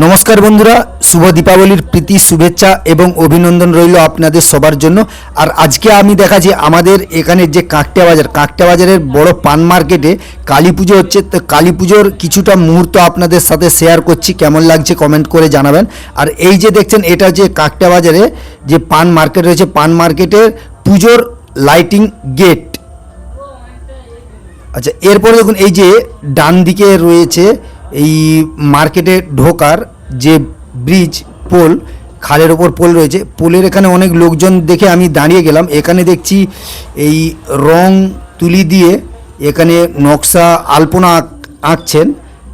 নমস্কার বন্ধুরা, শুভ দীপাবলির প্রীতি, শুভেচ্ছা এবং অভিনন্দন রইল আপনাদের সবার জন্য। আর আজকে আমি দেখাচ্ছি আমাদের এখানে যে কাঁকটা বাজার, কাঁকটা বাজারের বড় পান মার্কেটে কালী পুজো হচ্ছে। তো কালী পুজোর কিছুটা মুহূর্ত আপনাদের সাথে শেয়ার করছি, কেমন লাগছে কমেন্ট করে জানাবেন। আর এই যে দেখছেন, এটা যে কাঁকটা বাজারে যে পান মার্কেট রয়েছে, পান মার্কেটের পুজোর লাইটিং গেট আচ্ছা এরপরে দেখুন, এই যে ডান দিকে রয়েছে এই মার্কেটে ঢোকার যে ব্রিজ, পোল, খালের ওপর পোল রয়েছে, পোলের এখানে অনেক লোকজন দেখে আমি দাঁড়িয়ে গেলাম। এখানে দেখছি এই রং তুলি দিয়ে এখানে নকশা আলপনা আঁক- আঁকছেন।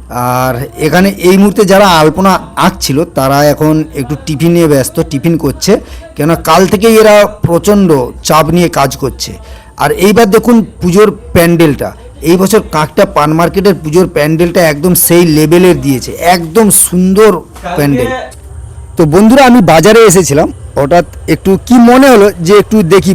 আর এখানে এই মুহূর্তে যারা আলপনা আঁকছিল, তারা এখন একটু টিফিন নিয়ে ব্যস্ত, টিফিন করছে। কেন কাল থেকেই এরা প্রচণ্ড চাপ নিয়ে কাজ করছে। আর এইবার দেখুন পুজোর প্যান্ডেলটা। এই বছর কাকটা পান মার্কেটের পুজোর প্যান্ডেলটা একদম সেই লেভেলের দিয়েছে, একদম সুন্দর প্যান্ডেল। তো বন্ধুরা, আমি বাজারে এসেছিলাম, হঠাৎ একটু কি মনে হলো যে একটু দেখি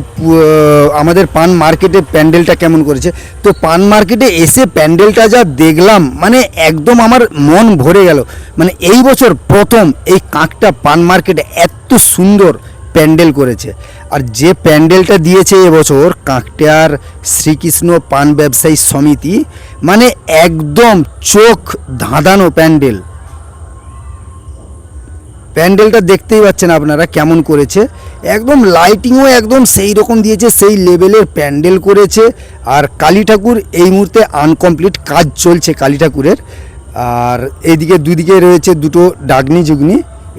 আমাদের পান মার্কেটে প্যান্ডেলটা কেমন করেছে। তো পান মার্কেটে এসে প্যান্ডেলটা যা দেখলাম মানে একদম আমার মন ভরে গেল। মানে এই বছর প্রথম এই কাঁকটা পান মার্কেটে এত সুন্দর প্যান্ডেল করেছে। আর যে প্যান্ডেলটা দিয়েছে এবছর কাঁকটার শ্রীকৃষ্ণ পান ব্যবসায়ী সমিতি মানে একদম চোখ ধাঁধানো প্যান্ডেল। প্যান্ডেলটা দেখতেই পাচ্ছেন আপনারা কেমন করেছে। একদম লাইটিংও একদম সেই রকম দিয়েছে, সেই লেভেলের প্যান্ডেল করেছে। আর কালী ঠাকুর এই মুহূর্তে আনকমপ্লিট কাজ চলছে কালী ঠাকুরের। আর এইদিকে দুদিকে রয়েছে দুটো ডাগনি জুগনি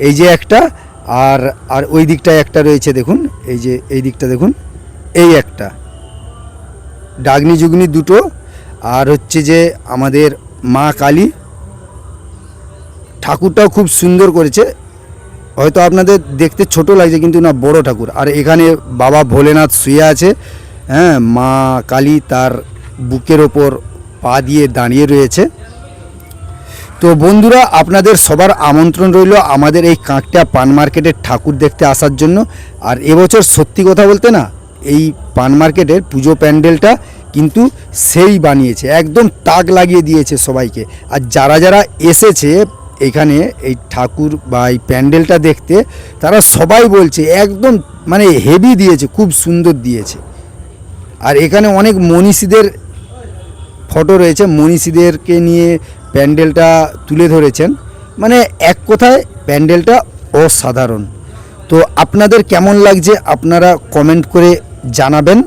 এই যে একটা আর আর ওই দিকটায় একটা রয়েছে, দেখুন, এই যে এই দিকটা দেখুন, এই একটা। ডাগনি জুগনি দুটো, আর হচ্ছে যে আমাদের মা কালী, ঠাকুরটাও খুব সুন্দর করেছে। হয়তো আপনাদের দেখতে ছোট লাগছে, কিন্তু না, বড় ঠাকুর। আর এখানে বাবা ভোলেনাথ শুয়ে আছে হ্যাঁ মা কালী তার বুকের ওপর পা দিয়ে দাঁড়িয়ে রয়েছে। তো বন্ধুরা, আপনাদের সবার আমন্ত্রণ রইল আমাদের এই কাঁকটা পান মার্কেটের ঠাকুর দেখতে আসার জন্য। আর এবছর সত্যি কথা বলতে না, এই পান মার্কেটের পুজো প্যান্ডেলটা কিন্তু সেই বানিয়েছে, একদম তাক লাগিয়ে দিয়েছে সবাইকে। আর যারা যারা এসেছে এখানে এই ঠাকুর বা এই প্যান্ডেলটা দেখতে, তারা সবাই বলছে, একদম মানে হেভি দিয়েছে, খুব সুন্দর দিয়েছে। আর এখানে অনেক মনীষীদের ফটো রয়েছে, মনীষীদেরকে নিয়ে প্যান্ডেলটা তুলে ধরেছেন। মানে এক কথায় প্যান্ডেলটা অসাধারণ। তো আপনাদের কেমন লাগছে আপনারা কমেন্ট করে জানাবেন।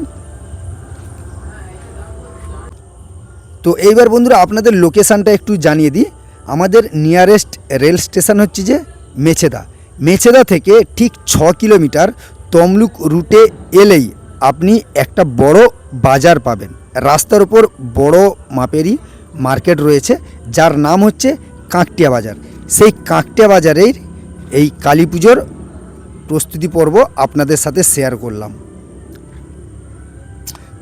তো এইবার বন্ধুরা আপনাদের লোকেশানটা একটু জানিয়ে দিই। আমাদের নিয়ারেস্ট রেল স্টেশন হচ্ছে যে মেছেদা। মেছেদা থেকে ঠিক ছ কিলোমিটার তমলুক রুটে এলেই আপনি একটা বড় বাজার পাবেন। রাস্তার উপর বড় মাপেরই মার্কেট রয়েছে, যার নাম হচ্ছে কাঁকটিয়া বাজার। সেই কাঁকটিয়া বাজারের এই কালী পুজোর প্রস্তুতি পর্ব আপনাদের সাথে শেয়ার করলাম।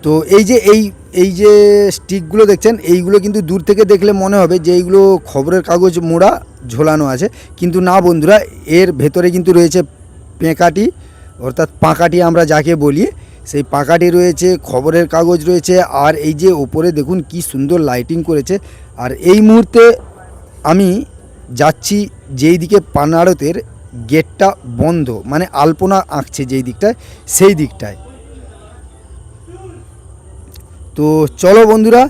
তো এই যে, এই এই যে স্টিকগুলো দেখছেন, এইগুলো কিন্তু দূর থেকে দেখলে মনে হবে যে, এইগুলো খবরের কাগজ মোড়া ঝোলানো আছে। কিন্তু না বন্ধুরা, এর ভেতরে কিন্তু রয়েছে পেঁকাটি, অর্থাৎ পাঁকাটি আমরা যাকে বলি সেই পাকাটি রয়েছে, খবরের কাগজ রয়েছে, আর এই যে ওপরে দেখুন কি সুন্দর লাইটিং করেছে। আর এই মুহূর্তে আমি যাচ্ছি যেই দিকে পানাড়তের গেটটা বন্ধ মানে আলপনা আঁকছে যেই দিকটায়, সেই দিকটায়। তো চলো বন্ধুরা,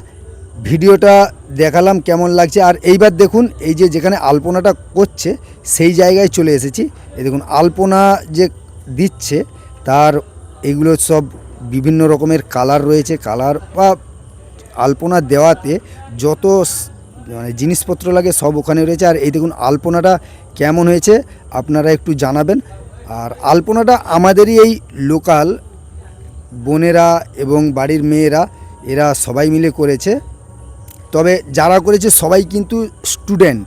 ভিডিওটা দেখালাম কেমন লাগছে। আর এইবার দেখুন, এই যে যেখানে আলপনাটা করছে, সেই জায়গায় চলে এসেছি। এই দেখুন, আলপনা যে দিচ্ছে, তার এগুলো সব বিভিন্ন রকমের কালার রয়েছে। কালার বা আলপনা দেওয়াতে যত মানে জিনিসপত্র লাগে সব ওখানে রয়েছে। আর এই দেখুন আলপনাটা কেমন হয়েছে আপনারা একটু জানাবেন। আর আলপনাটা আমাদেরই এই লোকাল বোনেরা এবং বাড়ির মেয়েরা, এরা সবাই মিলে করেছে। তবে যারা করেছে সবাই কিন্তু স্টুডেন্ট।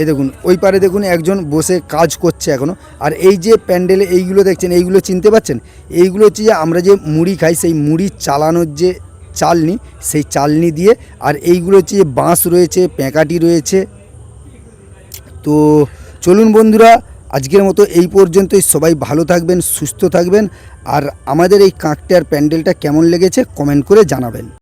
এই দেখুন, ওই পারে দেখুন একজন বসে কাজ করছে এখনও আর এই যে প্যান্ডেলে এইগুলো দেখছেন, এইগুলো চিনতে পাচ্ছেন? এইগুলো হচ্ছে যে আমরা যে মুড়ি খাই, সেই মুড়ি চালানোর যে চালনি, সেই চালনি দিয়ে, আর এইগুলো হচ্ছে যে বাঁশ রয়েছে, প্যাঁকাটি রয়েছে। তো চলুন বন্ধুরা, আজকের মতো এই পর্যন্তই। সবাই ভালো থাকবেন, সুস্থ থাকবেন। আর আমাদের এই কাঁকটার প্যান্ডেলটা কেমন লেগেছে, কমেন্ট করে জানাবেন।